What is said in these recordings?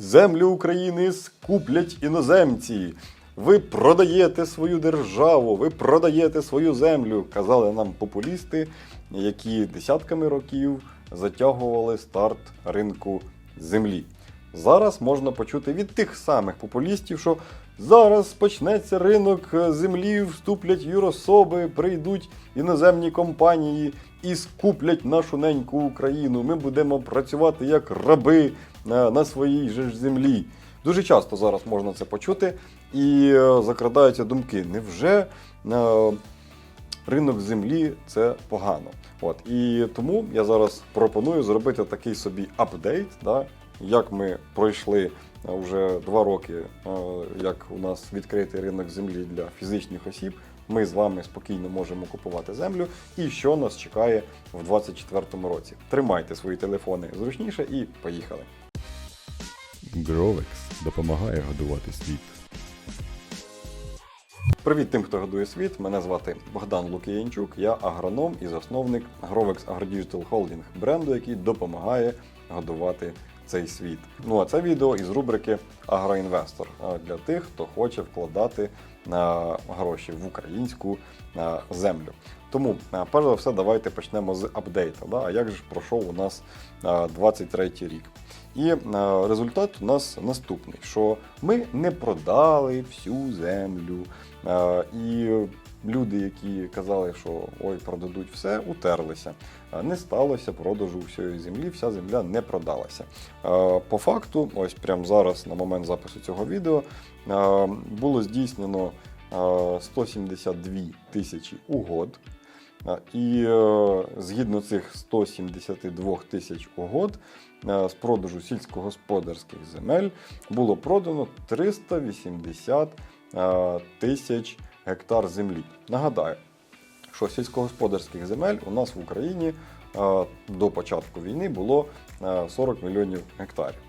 Землю України скуплять іноземці. Ви продаєте свою державу, ви продаєте свою землю, казали нам популісти, які десятками років затягували старт ринку землі. Зараз можна почути від тих самих популістів, що зараз почнеться ринок землі, вступлять юрособи, прийдуть іноземні компанії і скуплять нашу неньку Україну. Ми будемо працювати як раби на, своїй же ж землі. Дуже часто зараз можна це почути, і е, закрадаються думки. Невже е, ринок землі це погано? От і тому я зараз пропоную зробити такий собі апдейт, да, як ми пройшли е, вже два роки, як у нас відкритий ринок землі для фізичних осіб. Ми з вами спокійно можемо купувати землю, і що нас чекає в 2024 році. Тримайте свої телефони зручніше і поїхали. Гровекс допомагає годувати світ. Привіт тим, хто годує світ. Мене звати Богдан Лукіянчук. Я агроном і засновник Grovex AgroDigital Holding бренду, який допомагає годувати цей світ. Ну а це відео із рубрики Агроінвестор для тих, хто хоче вкладати гроші в українську землю. Тому, перш за все, давайте почнемо з апдейта. Да? А як же пройшов у нас а, 23 рік? І е, результат у нас наступний: що ми не продали всю землю. Е, і люди, які казали, що ой, продадуть все, утерлися. Е, Не сталося продажу всієї землі, вся земля не продалася. Е, По факту, ось прямо зараз, на момент запису цього відео, е, було здійснено е, 172 тисячі угод. І згідно цих 172 тисяч угод з продажу сільськогосподарських земель було продано 380 е, тисяч гектар землі. Нагадаю, що сільськогосподарських земель у нас в Україні е, до початку війни було е, 40 мільйонів гектарів.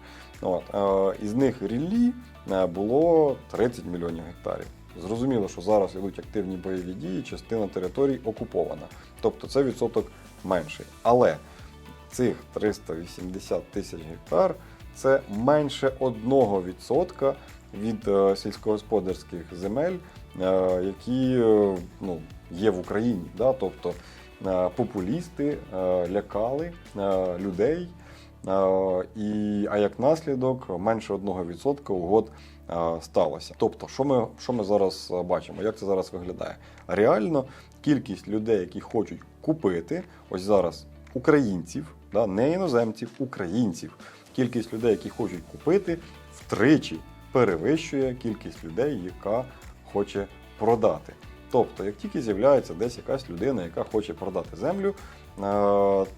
От, е, із них ріллі е, було 30 мільйонів гектарів. Зрозуміло, що зараз йдуть активні бойові дії, частина територій окупована. Тобто це відсоток менший. Але цих 380 тисяч гектар це менше 1% від е, сільськогосподарських земель, е, які е, ну, є в Україні. Да? Тобто е, популісти е, лякали е, людей. Е, І, а як наслідок менше 1% угод е, сталося. Тобто, що ми, що ми зараз е, бачимо? Як це зараз виглядає? Реально кількість людей, які хочуть купити, ось зараз українців, да, не іноземців, українців. Кількість людей, які хочуть купити, втричі перевищує кількість людей, яка хоче продати. Тобто, як тільки з'являється десь якась людина, яка хоче продати землю, е,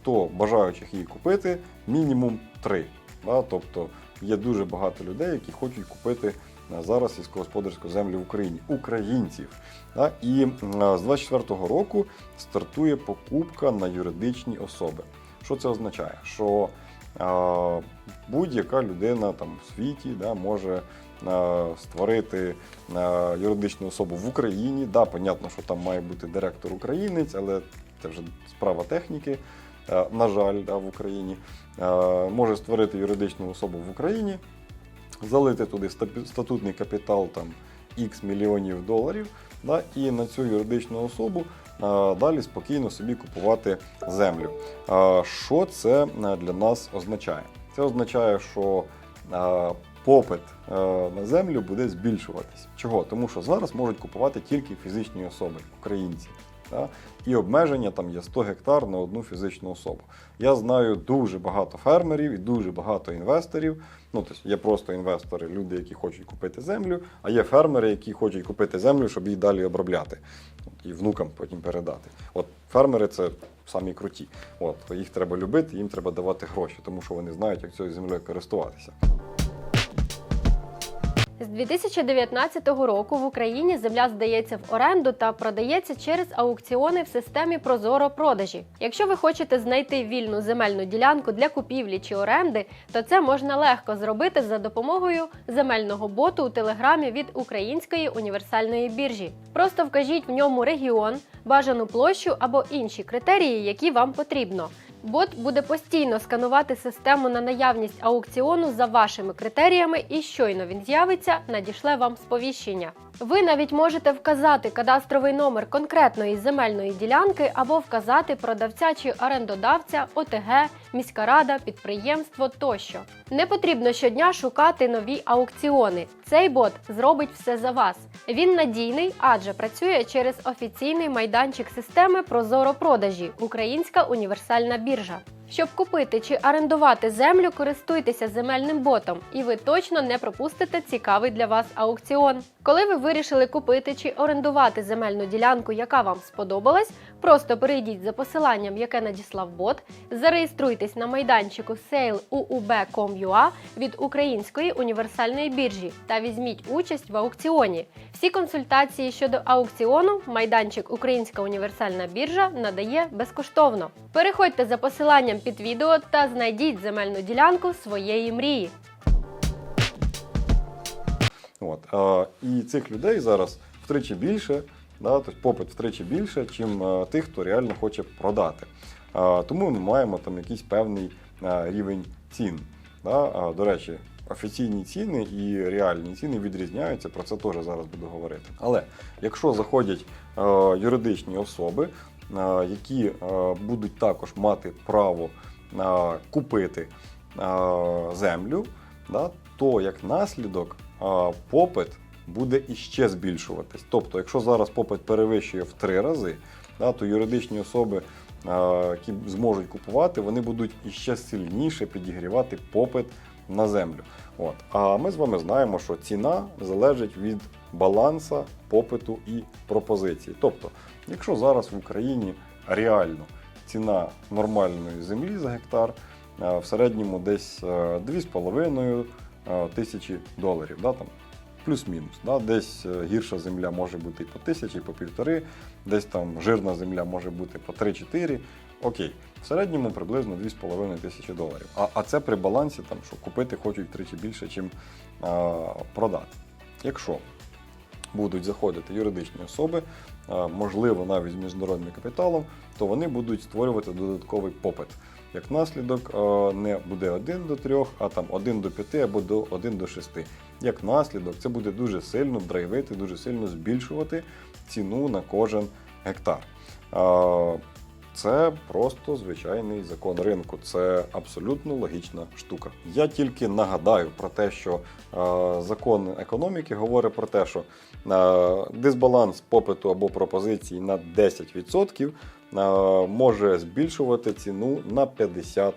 то бажаючих її купити мінімум три. Тобто є дуже багато людей, які хочуть купити е, зараз сільськогосподарську землю в Україні, українців. І е, з 24-го року стартує покупка на юридичні особи. Що це означає? Що будь-яка людина там в світі може створити е, юридичну особу в Україні. Да, понятно, що там має бути директор українець, але це вже справа техніки. е, На жаль, да, в Україні Е, може створити юридичну особу в Україні, залити туди статутний капітал там X мільйонів доларів, да, і на цю юридичну особу е, далі спокійно собі купувати землю. Е, Що це е, для нас означає? Це означає, що е, попит е, на землю буде збільшуватись. Чого? Тому що зараз можуть купувати тільки фізичні особи, українці. Да? І обмеження там є 100 гектар на одну фізичну особу. Я знаю дуже багато фермерів і дуже багато інвесторів. Ну, тобто є просто інвестори, люди, які хочуть купити землю, а є фермери, які хочуть купити землю, щоб її далі обробляти і внукам потім передати. От фермери це самі круті. От, їх треба любити, їм треба давати гроші, тому що вони знають, як цією землею користуватися. З 2019 року в Україні земля здається в оренду та продається через аукціони в системі Прозоро продажі. Якщо ви хочете знайти вільну земельну ділянку для купівлі чи оренди, то це можна легко зробити за допомогою земельного боту у телеграмі від Української універсальної біржі. Просто вкажіть в ньому регіон, бажану площу або інші критерії, які вам потрібно. Бот буде постійно сканувати систему на наявність аукціону за вашими критеріями, і щойно він з'явиться, надішле вам сповіщення. Ви навіть можете вказати кадастровий номер конкретної земельної ділянки або вказати продавця чи орендодавця, ОТГ, міська рада, підприємство тощо. Не потрібно щодня шукати нові аукціони. Цей бот зробить все за вас. Він надійний, адже працює через офіційний майданчик системи Прозоро продажі Українська універсальна біржа. Щоб купити чи орендувати землю, користуйтеся земельним ботом, і ви точно не пропустите цікавий для вас аукціон. Коли ви вирішили купити чи орендувати земельну ділянку, яка вам сподобалась, просто перейдіть за посиланням, яке надіслав бот, зареєструйтесь на майданчику sale.uub.com.ua від Української універсальної біржі та візьміть участь в аукціоні. Всі консультації щодо аукціону майданчик Українська універсальна біржа надає безкоштовно. Переходьте за посиланням під відео та знайдіть земельну ділянку своєї мрії. От, е, і цих людей зараз втричі більше, да, тобто попит втричі більше, чим е, тих, хто реально хоче продати. Е, тому ми маємо там якийсь певний е, рівень цін. Да? До речі, офіційні ціни і реальні ціни відрізняються, про це теж зараз буду говорити. Але якщо заходять юридичні особи, які будуть також мати право купити землю, то як наслідок попит буде іще збільшуватись. Тобто, якщо зараз попит перевищує в три рази, да, то юридичні особи, а, які зможуть купувати, вони будуть іще сильніше підігрівати попит на землю. От. А ми з вами знаємо, що ціна залежить від баланса попиту і пропозиції. Тобто, якщо зараз в Україні реально ціна нормальної землі за гектар е, в середньому десь е, 2,5 е, тисячі доларів. Да, там, плюс-мінус. Да, десь е, гірша земля може бути і по тисячі, і по півтори, десь там жирна земля може бути по 3-4. Окей, в середньому приблизно 2,5 тисячі доларів. А, а це при балансі, там, що купити хочуть втричі більше, ніж продати. Якщо будуть заходити юридичні особи, е, можливо, навіть з міжнародним капіталом, то вони будуть створювати додатковий попит. Як наслідок, е, не буде 1 до 3, а там 1 до 5 або до 1 до 6. Як наслідок, це буде дуже сильно драйвити, дуже сильно збільшувати ціну на кожен гектар. Е, Це просто звичайний закон ринку. Це абсолютно логічна штука. Я тільки нагадаю про те, що е, закон економіки говорить про те, що дисбаланс попиту або пропозиції на 10% е, може збільшувати ціну на 50%.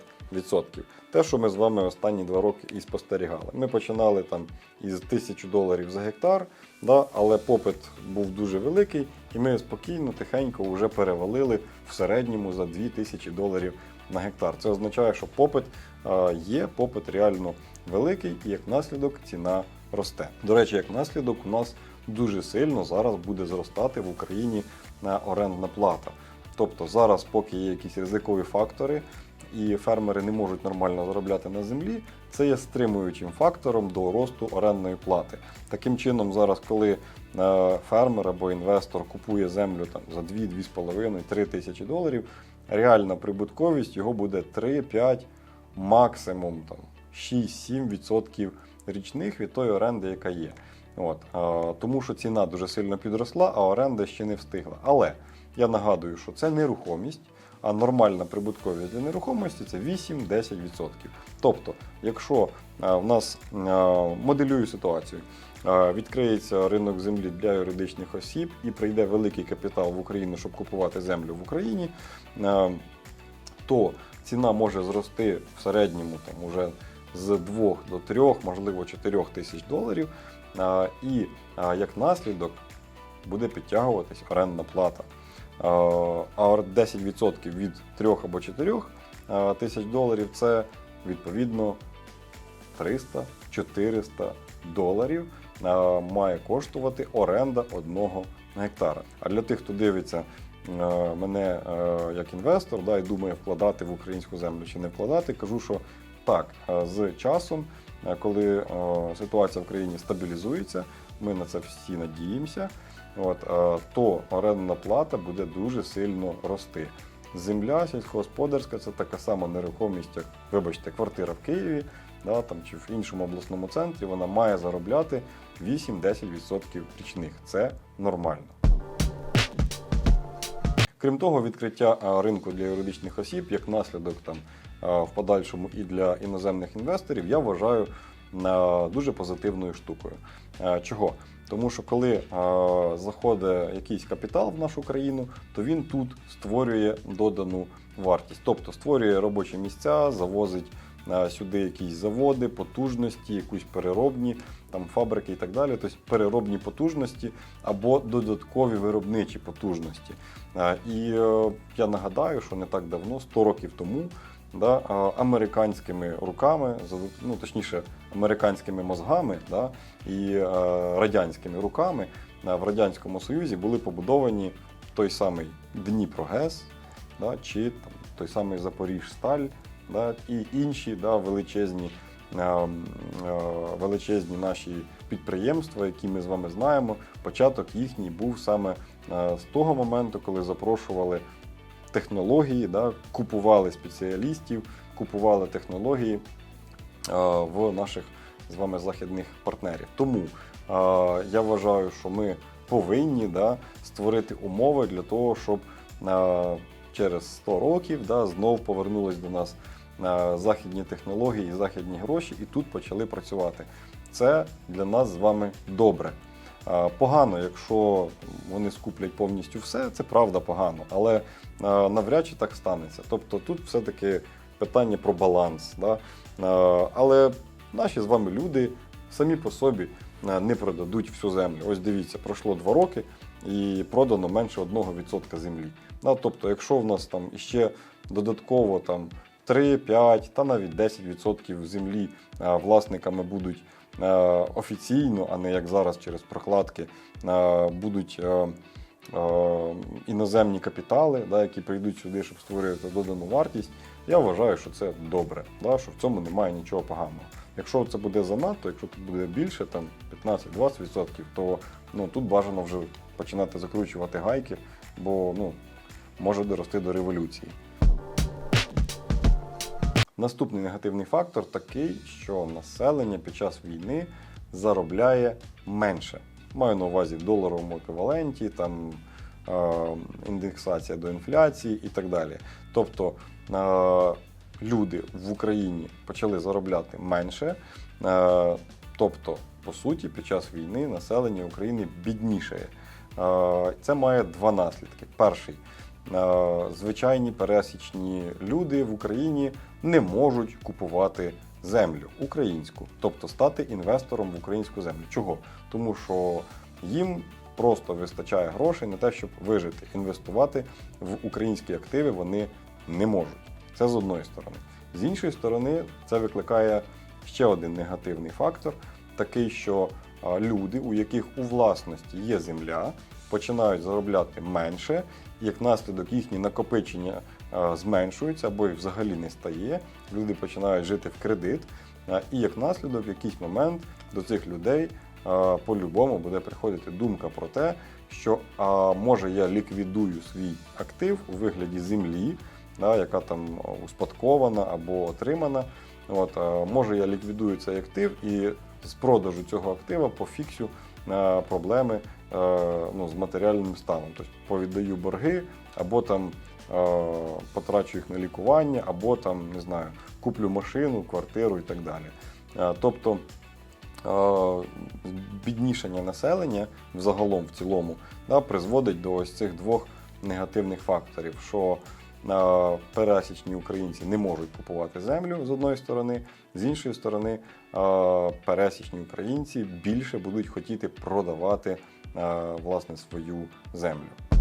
Те, що ми з вами останні два роки і спостерігали. Ми починали там із 1000 доларів за гектар, да, але попит був дуже великий, і ми спокійно, тихенько вже перевалили в середньому за 2000 доларів на гектар. Це означає, що попит е, є, попит реально великий, і як наслідок ціна росте. До речі, як наслідок, у нас дуже сильно зараз буде зростати в Україні е, орендна плата. Тобто зараз, поки є якісь ризикові фактори, і фермери не можуть нормально заробляти на землі, це є стримуючим фактором до росту орендної плати. Таким чином, зараз, коли е, фермер або інвестор купує землю там за 2, 2,5, 3 тисячі доларів, реальна прибутковість його буде 3-5, максимум там 6-7% річних від тої оренди, яка є. От, е, тому що ціна дуже сильно підросла, а оренда ще не встигла. Але я нагадую, що це нерухомість, а нормальна прибутковість для нерухомості це 8-10%. Тобто, якщо е, в нас е, моделюю ситуацію, е, відкриється ринок землі для юридичних осіб і прийде великий капітал в Україну, щоб купувати землю в Україні, то ціна може зрости в середньому там уже з 2 до 3, можливо 4 тисяч доларів. І як наслідок буде підтягуватись орендна плата. Е, А 10% від 3 або 4 е, тисяч доларів це відповідно 300-400 доларів е, має коштувати оренда одного гектара. А для тих, хто дивиться мене як інвестор да, і думає вкладати в українську землю чи не вкладати, кажу, що так, з часом, коли е, ситуація в країні стабілізується, ми на це всі надіємося, от, е, то орендна плата буде дуже сильно рости. земля сільськогосподарська це така сама нерухомість, як, вибачте, квартира в Києві, да, там, чи в іншому обласному центрі, вона має заробляти 8-10% річних. Це нормально. Крім того, відкриття ринку для юридичних осіб як наслідок там в подальшому і для іноземних інвесторів, я вважаю дуже позитивною штукою. Чого? Тому що коли заходить якийсь капітал в нашу країну, то він тут створює додану вартість, тобто створює робочі місця, завозить сюди якісь заводи, потужності, якусь переробні там фабрики і так далі, тобто переробні потужності або додаткові виробничі потужності. І е, я нагадаю, що не так давно, 100 років тому, да, американськими руками, ну точніше, американськими мозгами да, і е, радянськими руками е, в Радянському Союзі були побудовані той самий Дніпрогес, да, чи там, той самий Запоріжсталь, да, і інші да, величезні, е, е, величезні наші підприємства, які ми з вами знаємо. Початок їхній був саме з того моменту, коли запрошували технології, да, купували спеціалістів, купували технології е, в наших з вами західних партнерів. Тому е, я вважаю, що ми повинні да, створити умови для того, щоб е, через 100 років да, знов повернулись до нас західні технології, західні гроші, і тут почали працювати. Це для нас з вами добре. Е, Погано, якщо вони скуплять повністю все, це правда погано, але е, навряд чи так станеться. Тобто тут все-таки питання про баланс. Да? Е, Але наші з вами люди самі по собі не продадуть всю землю. Ось дивіться, пройшло два роки і продано менше 1% землі. Тобто, якщо в нас там іще додатково там 3, 5 та навіть 10% землі власниками будуть офіційно, а не як зараз через прокладки, е, будуть е, е, іноземні капітали, які прийдуть сюди, щоб створювати додану вартість. Я вважаю, що це добре, що в цьому немає нічого поганого. Якщо це буде занадто, якщо тут буде більше, там 15-20%, то ну, тут бажано вже починати закручувати гайки, бо ну, може дорости до революції. Наступний негативний фактор такий, що населення під час війни заробляє менше. Маю на увазі доларовому еквіваленті, там е, індексація до інфляції і так далі. Тобто е, люди в Україні почали заробляти менше. Е, тобто, по суті, під час війни населення України біднішає. Е, Це має два наслідки. Перший Е, звичайні пересічні люди в Україні не можуть купувати землю українську, тобто стати інвестором в українську землю. Чого? Тому що їм просто вистачає грошей на те, щоб вижити. Інвестувати в українські активи вони не можуть. Це з одної сторони. З іншої сторони, це викликає ще один негативний фактор, такий, що люди, у яких у власності є земля, починають заробляти менше, як наслідок їхні накопичення зменшуються або їх взагалі не стає. Люди починають жити в кредит, і як наслідок, в якийсь момент до цих людей по-любому буде приходити думка про те, що а, може я ліквідую свій актив у вигляді землі, яка там успадкована або отримана. От, е, може я ліквідую цей актив і з продажу цього актива пофіксю е, проблеми е, ну, з матеріальним станом. Тобто повіддаю борги, або там е, потрачу їх на лікування, або там, не знаю, куплю машину, квартиру і так далі. Е, Тобто е, біднішання населення взагалом в цілому да, призводить до ось цих двох негативних факторів, що е, пересічні українці не можуть купувати землю з одної сторони, з іншої сторони, е, пересічні українці більше будуть хотіти продавати е, власне свою землю.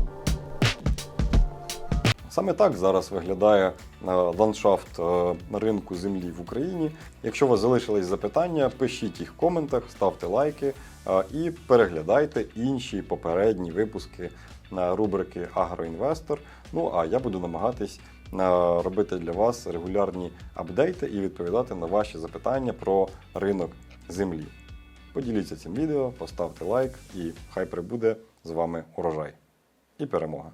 Саме так зараз виглядає е, ландшафт е, ринку землі в Україні. Якщо у вас залишились запитання, пишіть їх в коментах, ставте лайки е, і переглядайте інші попередні випуски рубрики Агроінвестор. Ну а я буду намагатись робити для вас регулярні апдейти і відповідати на ваші запитання про ринок землі. Поділіться цим відео, поставте лайк і хай прибуде з вами урожай і перемога!